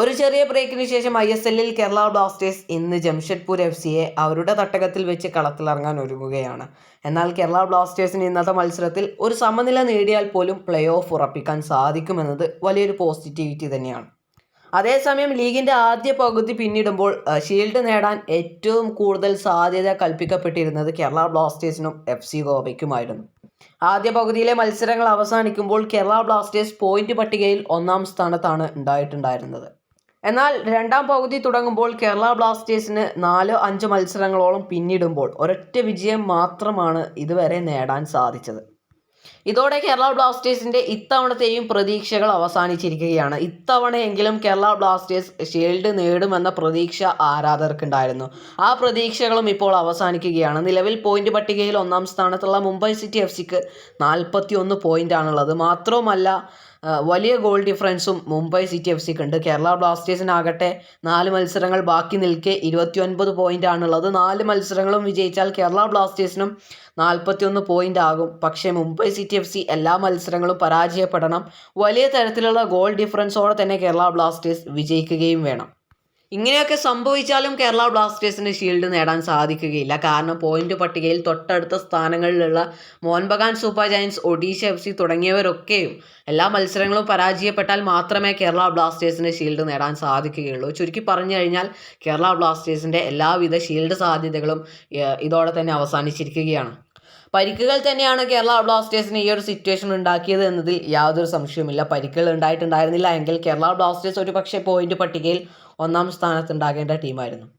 ഒരു ചെറിയ ബ്രേക്കിന് ശേഷം ഐ എസ് എല്ലിൽ കേരള ബ്ലാസ്റ്റേഴ്സ് ഇന്ന് ജംഷഡ്പൂർ എഫ് സിയെ അവരുടെ തട്ടകത്തിൽ വെച്ച് കളത്തിലിറങ്ങാൻ ഒരുങ്ങുകയാണ്. എന്നാൽ കേരള ബ്ലാസ്റ്റേഴ്സിന് ഇന്നത്തെ മത്സരത്തിൽ ഒരു സമനില നേടിയാൽ പോലും പ്ലേ ഓഫ് ഉറപ്പിക്കാൻ സാധിക്കുമെന്നത് വലിയൊരു പോസിറ്റിവിറ്റി തന്നെയാണ്. അതേസമയം ലീഗിന്റെ ആദ്യ പകുതി പിന്നിടുമ്പോൾ ഷീൽഡ് നേടാൻ ഏറ്റവും കൂടുതൽ സാധ്യത കൽപ്പിക്കപ്പെട്ടിരുന്നത് കേരള ബ്ലാസ്റ്റേഴ്സിനും എഫ് സി ഗോവയ്ക്കുമായിരുന്നു. ആദ്യ പകുതിയിലെ മത്സരങ്ങൾ അവസാനിക്കുമ്പോൾ കേരള ബ്ലാസ്റ്റേഴ്സ് പോയിന്റ് പട്ടികയിൽ ഒന്നാം സ്ഥാനത്താണ് ഉണ്ടായിട്ടുണ്ടായിരുന്നത്. എന്നാൽ രണ്ടാം പകുതി തുടങ്ങുമ്പോൾ കേരള ബ്ലാസ്റ്റേഴ്സിന് നാലോ അഞ്ച് മത്സരങ്ങളോളം പിന്നിടുമ്പോൾ ഒരൊറ്റ വിജയം മാത്രമാണ് ഇതുവരെ നേടാൻ സാധിച്ചത്. ഇതോടെ കേരള ബ്ലാസ്റ്റേഴ്സിന്റെ ഇത്തവണത്തെയും പ്രതീക്ഷകൾ അവസാനിച്ചിരിക്കുകയാണ്. ഇത്തവണയെങ്കിലും കേരള ബ്ലാസ്റ്റേഴ്സ് ഷീൽഡ് നേടുമെന്ന പ്രതീക്ഷ ആരാധകർക്കുണ്ടായിരുന്നു. ആ പ്രതീക്ഷകളും ഇപ്പോൾ അവസാനിക്കുകയാണ്. നിലവിൽ പോയിന്റ് പട്ടികയിൽ ഒന്നാം സ്ഥാനത്തുള്ള മുംബൈ സിറ്റി എഫ് സിക്ക് നാൽപ്പത്തി ഒന്ന് പോയിന്റാണുള്ളത്. മാത്രവുമല്ല വലിയ ഗോൾ ഡിഫറൻസും മുംബൈ സിറ്റി എഫ് സിക്ക് ഉണ്ട്. കേരള ബ്ലാസ്റ്റേഴ്സിനാകട്ടെ നാല് മത്സരങ്ങൾ ബാക്കി നിൽക്കെ ഇരുപത്തി ഒൻപത് പോയിന്റ് ആണുള്ളത്. നാല് മത്സരങ്ങളും വിജയിച്ചാൽ കേരള ബ്ലാസ്റ്റേഴ്സിനും നാൽപ്പത്തിയൊന്ന് പോയിന്റ് ആകും. പക്ഷേ മുംബൈ സിറ്റി എഫ് സി എല്ലാ മത്സരങ്ങളും പരാജയപ്പെടണം. വലിയ തരത്തിലുള്ള ഗോൾ ഡിഫറൻസോടെ തന്നെ കേരള ബ്ലാസ്റ്റേഴ്സ് വിജയിക്കുകയും വേണം. ഇങ്ങനെയൊക്കെ സംഭവിച്ചാലും കേരള ബ്ലാസ്റ്റേഴ്സിന് ഷീൽഡ് നേടാൻ സാധിക്കുകയില്ല. കാരണം പോയിന്റ് പട്ടികയിൽ തൊട്ടടുത്ത സ്ഥാനങ്ങളിലുള്ള Mohun Bagan super giants Odisha F C തുടങ്ങിയവരൊക്കെയും എല്ലാ മത്സരങ്ങളും പരാജയപ്പെട്ടാൽ മാത്രമേ കേരള ബ്ലാസ്റ്റേഴ്സിന് ഷീൽഡ് നേടാൻ സാധിക്കുകയുള്ളൂ. ചുരുക്കി പറഞ്ഞു കഴിഞ്ഞാൽ കേരള ബ്ലാസ്റ്റേഴ്സിന്റെ എല്ലാവിധ ഷീൽഡ് സാധ്യതകളും ഇതോടെ തന്നെ അവസാനിച്ചിരിക്കുകയാണ്. പരിക്കുകൾ തന്നെയാണ് കേരള ബ്ലാസ്റ്റേഴ്സിന് ഈ ഒരു സിറ്റുവേഷൻ ഉണ്ടാക്കിയത് എന്നതിൽ യാതൊരു സംശയവുമില്ല. പരിക്കുകൾ ഉണ്ടായിട്ടുണ്ടായിരുന്നില്ല എങ്കിൽ കേരള ബ്ലാസ്റ്റേഴ്സ് ഒരു പക്ഷേ പോയിന്റ് പട്ടികയിൽ ഒന്നാം സ്ഥാനത്തുണ്ടാകേണ്ട ടീമായിരുന്നു